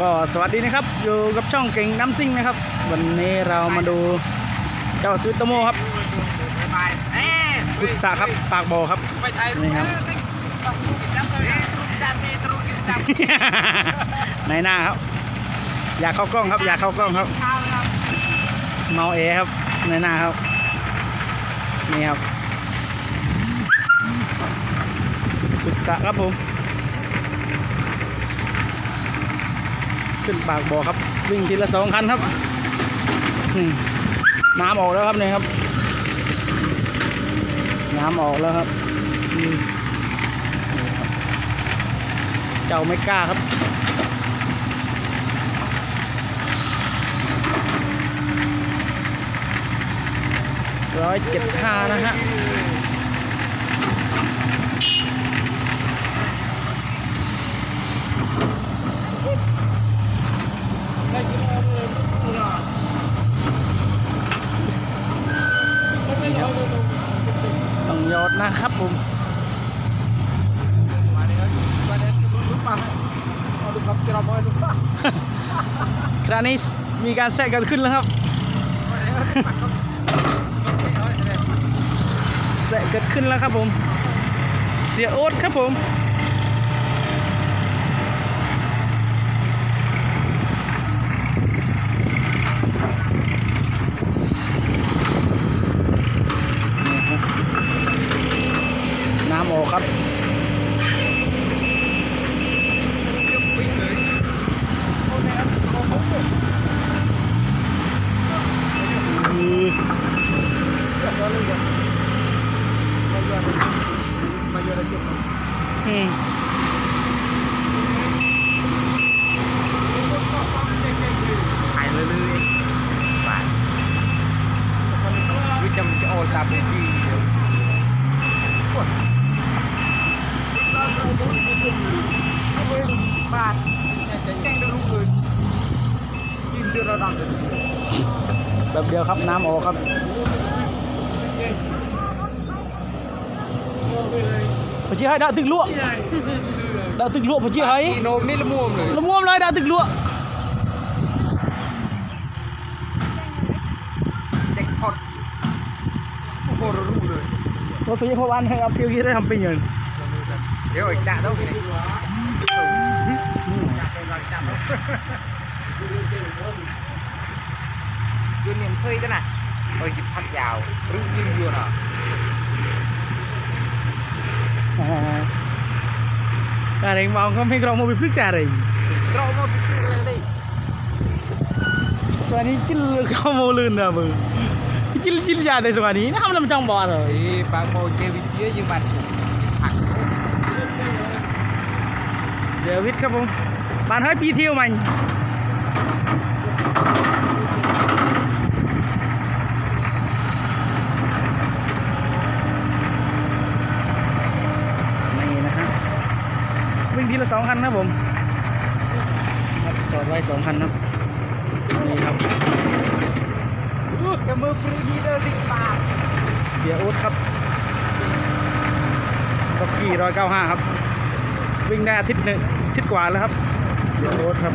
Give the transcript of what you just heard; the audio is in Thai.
ก็สวัสดีนะครับ อยู่กับช่องเก่งน้ำซิ่งนะครับ วันนี้เรามาดูเจ้าซูโตโมครับไปเอ๊ะกุศะครับปากบอครับปไทยนี่ครับในหน้าครับ อยากเข้ากล้องครับ อยากเข้ากล้องครับ เมาเอครับในหน้าครับนี่ครับกุศะครับผม ขึ้นปากบ่อครับ วิ่งทีละสองคันครับน้ำออกแล้วครับนี่ครับ น้ำออกแล้วครับเจ้าไม่กล้าครับร้อยเจ็ดห้านะฮะ นี่ครับต้องยอดนะ ครับผมมาเดี๋ยมาเดี๋ยวรู้ป่ะเอาดูครับจะเราบอยดูป่ะคราวนี้มีการแซะกันขึ้นแล้วครับแซะเกิดขึ้นแล้วครับผม เสียโอ๊ตครับผม นี่ครับน้ำออก ครับอือมาเยอะเลยจุ๊บอืมหายเลยเลยบาทวิจำจะโอซาบุกี้เดี๋ยวบาทแจ้งดูลูกอื่นกินเดือดร้อนเลย แบบเดียวครับน้ำออกครับพอชี้ให้ดาวตึกลวกดาวตึกลวกพอชี้ให้โนมนี่ละมุมเลยละม่วมเลยดาวตึกลวกแจ็คพอตโอ้โหรู้เลยรถพยาบาลให้เอาเที่ยวยี่ได้ทำเป็นอย่างเดี๋ยวอีกจ่าต้องไปไหน ยืนเนียนเคยกันนะโอ้ยกินพักยาวรึยืนอยู่น่ะอะไรมองก็ไม่กรองมาไปพลึกแต่อะไรเราหมดเลยดิส่วนนี้จิลเขาโมลืนนะมึงจิลจิลยาได้ส่วนนี้ทำแล้วมันจังบอลเลยไอ้บางโมเจวิเยอะยังบาดฉุกผักเสียวิทย์ครับผมบ้านให้ปีเที่ย วมันนี่นะฮะวิ่งทีละสองคันนะผมครับจอดไว้สองคันครับนี่ครับลูกกับมือปรีดีเดอร์สิบบาทเสียอุดครับต็อกกี้ร้อยเก้าห้าครับ วิ่งได้อาทิตย์หนึ่งอาทิตย์กว่าแล้วครับ เสียอุดครับ